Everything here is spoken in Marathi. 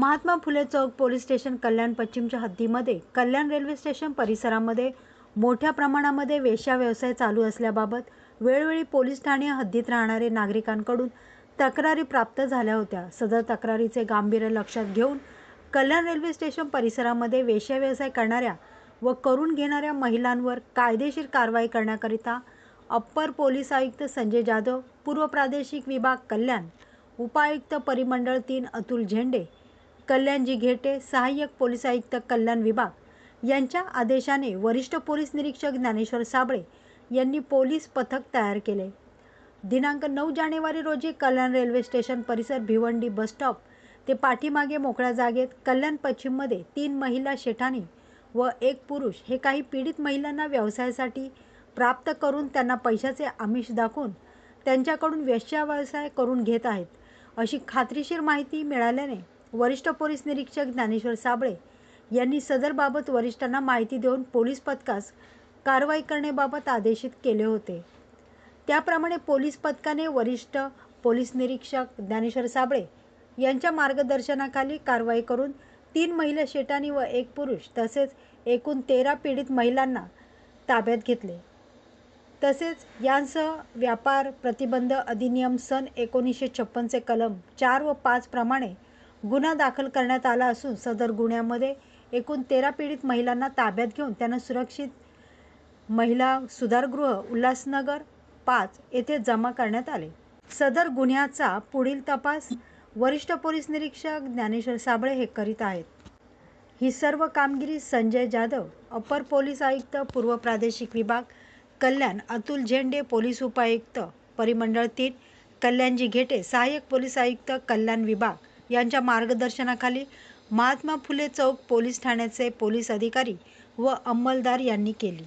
महात्मा फुले चौक पोलीस स्टेशन कल्याण पश्चिमच्या हद्दीमध्ये कल्याण रेल्वे स्टेशन परिसरामध्ये मोठ्या प्रमाणामध्ये वेश्या व्यवसाय चालू असल्याबाबत वेळोवेळी पोलीस ठाणे हद्दीत राहणारे नागरिकांकडून तक्रारी प्राप्त झाल्या होत्या. सदर तक्रारीचे गांभीर्य लक्षात घेऊन कल्याण रेल्वे स्टेशन परिसरामध्ये वेश्या व्यवसाय करणाऱ्या व करून घेणाऱ्या महिलांवर कायदेशीर कारवाई करण्याकरिता अप्पर पोलीस आयुक्त संजय जाधव पूर्व प्रादेशिक विभाग कल्याण उपायुक्त परिमंडळ तीन अतुल झेंडे कल्याणजी घेटे सहाय्यक पोलीस आयुक्त कल्याण विभाग यांच्या आदेशाने वरिष्ठ पोलीस निरीक्षक ज्ञानेश्वर साबळे यांनी पोलीस पथक तयार केले. दिनांक नऊ जानेवारी रोजी कल्याण रेल्वे स्टेशन परिसर भिवंडी बस स्टॉप ते पाठीमागे मोकळ्या जागेत कल्याण पश्चिममध्ये तीन महिला शेठानी व एक पुरुष हे काही पीडित महिलांना व्यवसायासाठी प्राप्त करून त्यांना पैशाचे आमिष दाखवून त्यांच्याकडून वेश्या व्यवसाय करून घेत आहेत अशी खात्रीशीर माहिती मिळाल्याने वरिष्ठ पोलीस निरीक्षक ज्ञानेश्वर साबळे यांनी सदरबाबत वरिष्ठांना माहिती देऊन पोलीस पथकास कारवाई करण्याबाबत आदेशित केले होते. त्याप्रमाणे पोलीस पथकाने वरिष्ठ पोलीस निरीक्षक ज्ञानेश्वर साबळे यांच्या मार्गदर्शनाखाली कारवाई करून तीन महिला शेटानी व एक पुरुष तसेच एकूण तेरा पीडित महिलांना ताब्यात घेतले. तसेच यांसह व्यापार प्रतिबंध अधिनियम सन एकोणीसशे छप्पनचे कलम चार व पाच प्रमाणे गुन्हा दाखल करण्यात आला असून सदर गुन्ह्यामध्ये एकूण तेरा पीडित महिलांना ताब्यात घेऊन त्यांना सुरक्षित महिला सुधारगृह उल्हासनगर पाच येथे जमा करण्यात आले. सदर गुन्ह्याचा पुढील तपास वरिष्ठ पोलीस निरीक्षक ज्ञानेश्वर साबळे हे करीत आहेत. ही सर्व कामगिरी संजय जाधव अपर पोलीस आयुक्त पूर्व प्रादेशिक विभाग कल्याण अतुल झेंडे पोलीस उपायुक्त परिमंडळ तीन कल्याणजी घेटे सहाय्यक पोलीस आयुक्त कल्याण विभाग. यांच्या मार्गदर्शनाखाली महात्मा फुले चौक पोलीस ठाण्याचे पोलीस अधिकारी व अंमलदार यांनी केली.